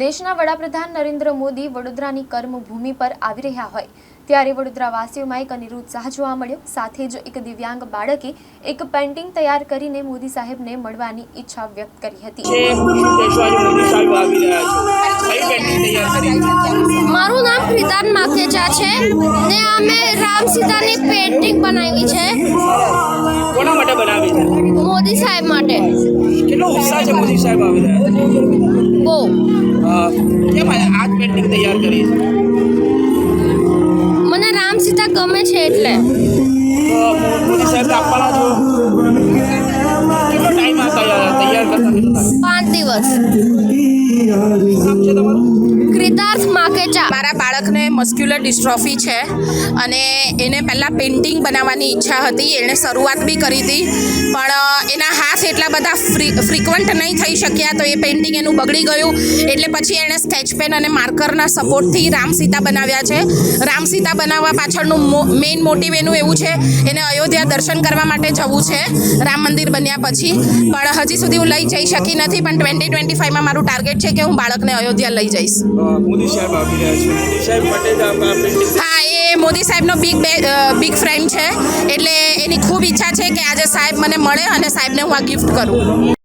દેશના વડાપ્રધાન નરેન્દ્ર મોદી વડોદરાની કર્મભૂમિ પર આવી રહ્યા હોય. ત્યારે વડોદરાવાસીઓમાં એક અનિરુત્સાહ જોવા મળ્યો. સાથે જ એક દિવ્યાંગ બાળકે એક પેન્ટિંગ તૈયાર કરીને મોદી સાહેબને મળવાની ઈચ્છા વ્યક્ત કરી હતી. મારું નામ પ્રિતાન માથેજા છે ને અમે રામ સીતાની પેન્ટિંગ બનાવી છે. કોના માટે બનાવી છે? મોદી સાહેબ માટે. કેટલો ઉત્સાહ છે મોદી સાહેબ આવી રહ્યા છે? બહુ. કેમ આ જ તૈયાર કરી છે? મને રામ સીતા ગમે છે એટલે. મોદી સાહેબ આપવાના છો. કેટલો ટાઈમ આ તૈયાર કરતા પાંચ દિવસ. નામ છે તમારું? કૃતાર્થ માખેચા મારા બાળકને મસ્ક્યુલર ડિસ્ટ્રોફી છે અને એને પહેલાં પેઇન્ટિંગ બનાવવાની ઈચ્છા હતી એણે શરૂઆત બી કરી હતી પણ એના હાથ એટલા બધા ફ્રી ફ્રિકવન્ટ નહીં થઈ શક્યા તો એ પેઇન્ટિંગ એનું બગડી ગયું. એટલે પછી એણે સ્કેચ પેન અને માર્કરના સપોર્ટથી રામ સીતા બનાવ્યા છે. રામસીતા બનાવવા પાછળનું મેઇન મોટિવ એનું એવું છે એને અયોધ્યા દર્શન કરવા માટે જવું છે. રામ મંદિર બન્યા પછી. પણ હજી સુધી હું લઈ જઈ શકી નથી પણ ટ્વેન્ટી ટ્વેન્ટી ફાઈવમાં મારું ટાર્ગેટ છે કે હું બાળકને અયોધ્યા લઈ જઈશ. મોદી સાહેબ આવી રહ્યા છે. મોદી સાહેબ માટે હા, એ મોદી સાહેબનો બિગ બિગ ફ્રેન્ડ છે. એટલે એની ખૂબ ઈચ્છા છે કે આજે સાહેબ મને મળે અને સાહેબને હું આ ગિફ્ટ કરું.